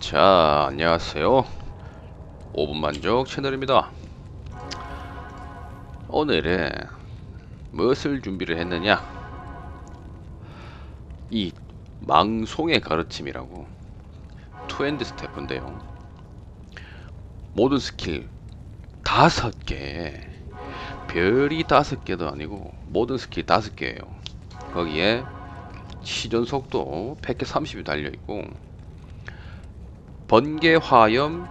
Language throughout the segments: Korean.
자, 안녕하세요. 5분 만족 채널입니다. 오늘은 무엇을 준비를 했느냐? 이 망송의 가르침이라고 투핸드 스태프인데요. 모든 스킬 다섯 개, 별이 다섯 개도 아니고 모든 스킬 다섯 개예요. 거기에 시전 속도 100개 30이 달려 있고 번개 화염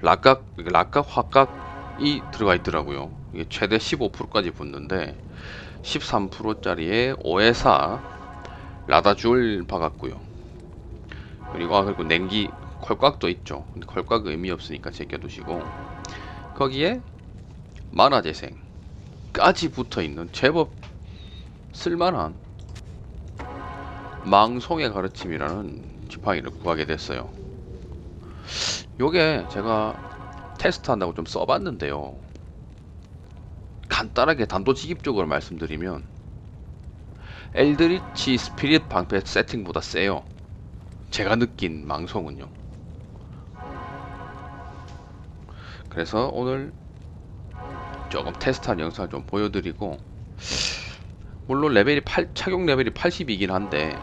락각 락각 화각이 들어가 있더라고요. 이게 최대 15%까지 붙는데 13%짜리에 5에서 라다줄 박았고요. 그리고 아 그리고 냉기 콜각도 있죠. 근데 콜각 의미 없으니까 제껴두시고 거기에 만화 재생까지 붙어 있는 제법 쓸만한 망송의 가르침이라는 지팡이를 구하게 됐어요. 요게 제가 테스트 한다고 좀 써봤는데요. 간단하게 단도직입적으로 말씀드리면 엘드리치 스피릿 방패 세팅보다 세요. 제가 느낀 망송은요. 그래서 오늘 조금 테스트한 영상을 좀 보여드리고 물론 레벨이 8, 착용 레벨이 80이긴 한데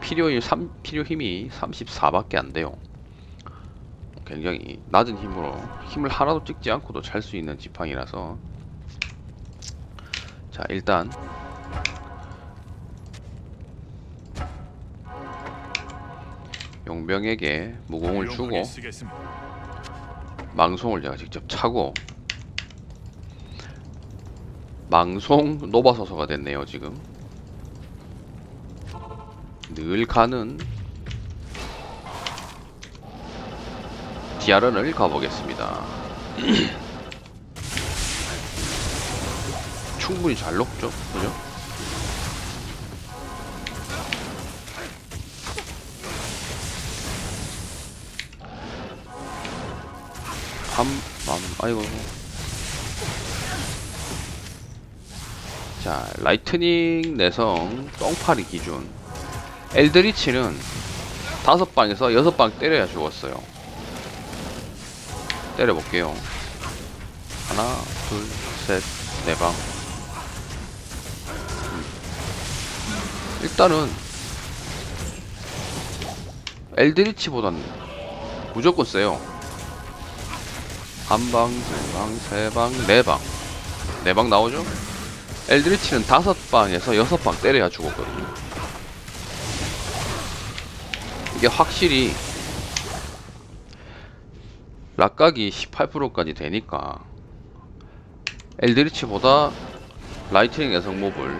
필요, 3, 필요 힘이 34밖에 안 돼요. 굉장히 낮은 힘으로 힘을 하나도 찍지 않고도 찰 수 있는 지팡이라서 자 일단 용병에게 무공을 주고. 망송을 제가 직접 차고 망송 노바서서가 됐네요 지금. 늘 가는 디아런을 가보겠습니다. 충분히 잘 녹죠? 그죠? 함, 맘, 아이고. 자, 라이트닝 내성 똥파리 기준. 엘드리치는 다섯 방에서 여섯 방 때려야 죽었어요. 때려볼게요. 하나, 둘, 셋, 네 방. 음. 일단은 엘드리치보단 무조건 세요. 한 방, 두 방, 세 방, 네 방. 네 방 나오죠? 엘드리치는 다섯 방에서 여섯 방 때려야 죽었거든요. 이게 확실히 락각이 18%까지 되니까 엘드리치보다 라이트닝 여성 몹을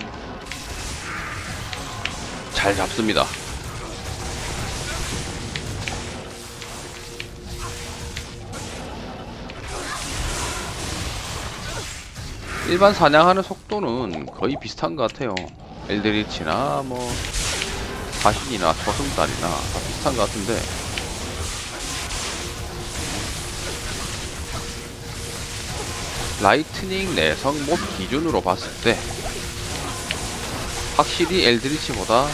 잘 잡습니다. 일반 사냥하는 속도는 거의 비슷한 것 같아요. 엘드리치나 뭐 사신이나 저승달이나 다 비슷한 것 같은데 라이트닝 내성 몹 기준으로 봤을 때 확실히 엘드리치보다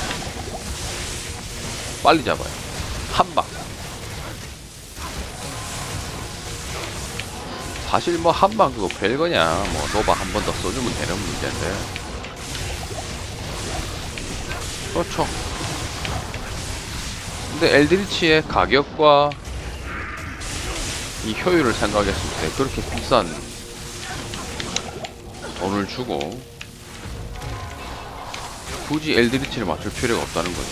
빨리 잡아요. 한 방. 사실 뭐 한방 그거 별거냐. 뭐 노바 한 번 더 써주면 되는 문제인데. 그렇죠. 근데 엘드리치의 가격과 이 효율을 생각했을 때 그렇게 비싼 돈을 주고 굳이 엘드리치를 맞출 필요가 없다는 거죠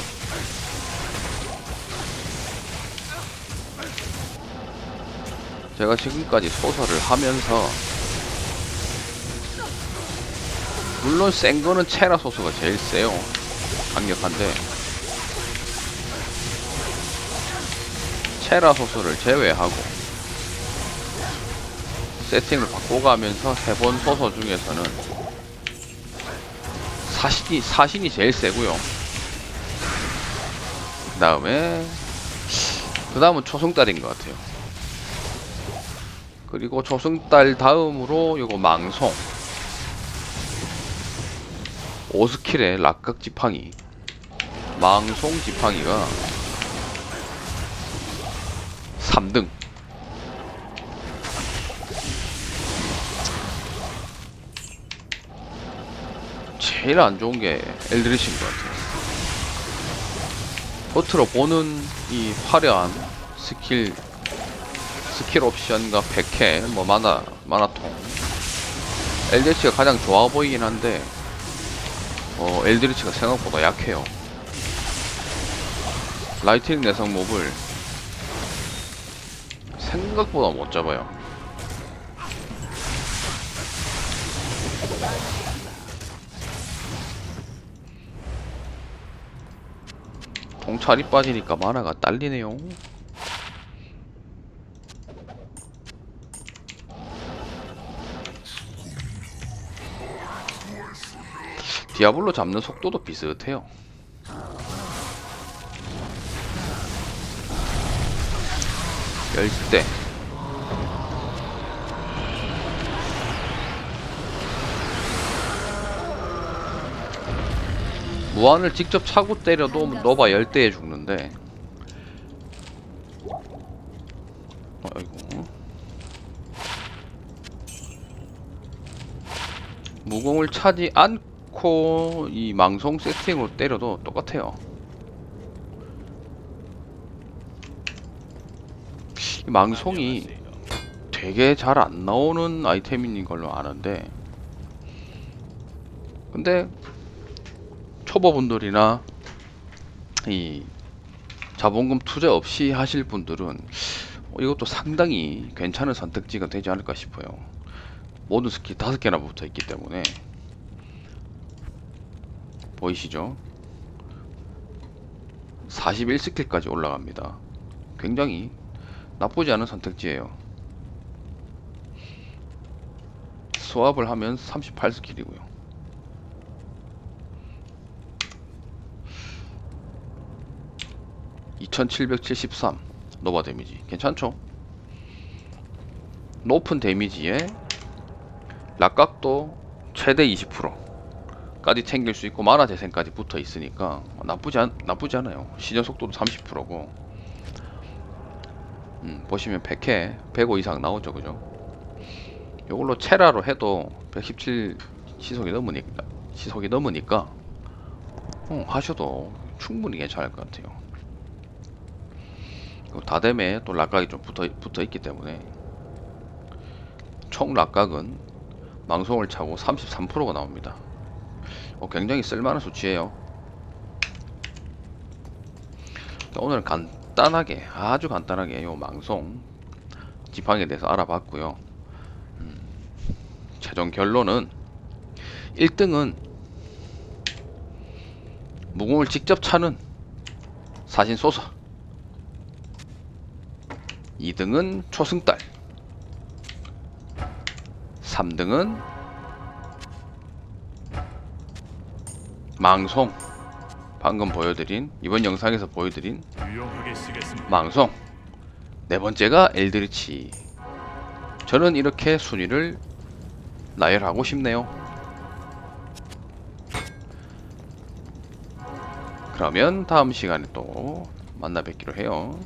제가 지금까지 소설을 하면서 물론 센 거는 체라 소스가 제일 세요 강력한데 체라 소스를 제외하고 세팅을 바꿔가면서 해본 소설 중에서는 사신이 사신이 제일 세고요. 그 다음에 그 다음은 초승달인 것 같아요. 그리고 조승달 다음으로 요거 망송 오스킬의 락각 지팡이. 망송 지팡이가 3등. 제일 안 좋은 게 엘드리시인 것 같아요. 겉으로 보는 이 화려한 스킬 스킬 옵션과 100회 뭐 마나 마나통 엘드리치가 가장 좋아 보이긴 한데 어 엘드리치가 생각보다 약해요. 라이트닝 내성 몹을 생각보다 못 잡아요. 통찰이 빠지니까 만화가 딸리네요. 디아블로 잡는 속도도 비슷해요. 열대. 무한을 직접 차고 때려도 너바 열대에 죽는데. 어, 아이고. 무공을 차지 않고 이 망송 세팅으로 때려도 똑같아요. 이 망송이 되게 잘 안 나오는 아이템인 걸로 아는데. 근데 초보분들이나 이 자본금 투자 없이 하실 분들은 어, 이것도 상당히 괜찮은 선택지가 되지 않을까 싶어요. 모든 스킬 다섯 개나 붙어 있기 때문에 보이시죠? 41 스킬까지 올라갑니다. 굉장히 나쁘지 않은 선택지예요. 수합을 하면 38 스킬이고요. (2773) 노바 데미지 괜찮죠? 높은 데미지에 락각도 최대 20% 까지 챙길 수 있고 만화 재생까지 붙어 있으니까 나쁘지 않 나쁘지 않아요. 시전 속도도 30%고. 음, 보시면 100회 105 이상 나오죠 그죠? 이걸로 체라로 해도 117 시속이 넘으니까 시속이 넘으니까 어, 하셔도 충분히 괜찮을 것 같아요. 다뎀에 또 락각이 좀 붙어, 붙어 있기 때문에 총 락각은 망송을 차고 33%가 나옵니다 어, 굉장히 쓸만한 수치예요. 오늘 간단하게 아주 간단하게 요 망송 지팡이에 대해서 알아봤고요. 음, 최종 결론은 1등은 무공을 직접 차는 사신 소서. 2등은 초승달. 3등은 망송 방금 보여드린 이번 영상에서 보여드린. 망송 네 번째가 엘드리치. 저는 이렇게 순위를 나열하고 싶네요. 그러면 다음 시간에 또 만나 뵙기로 해요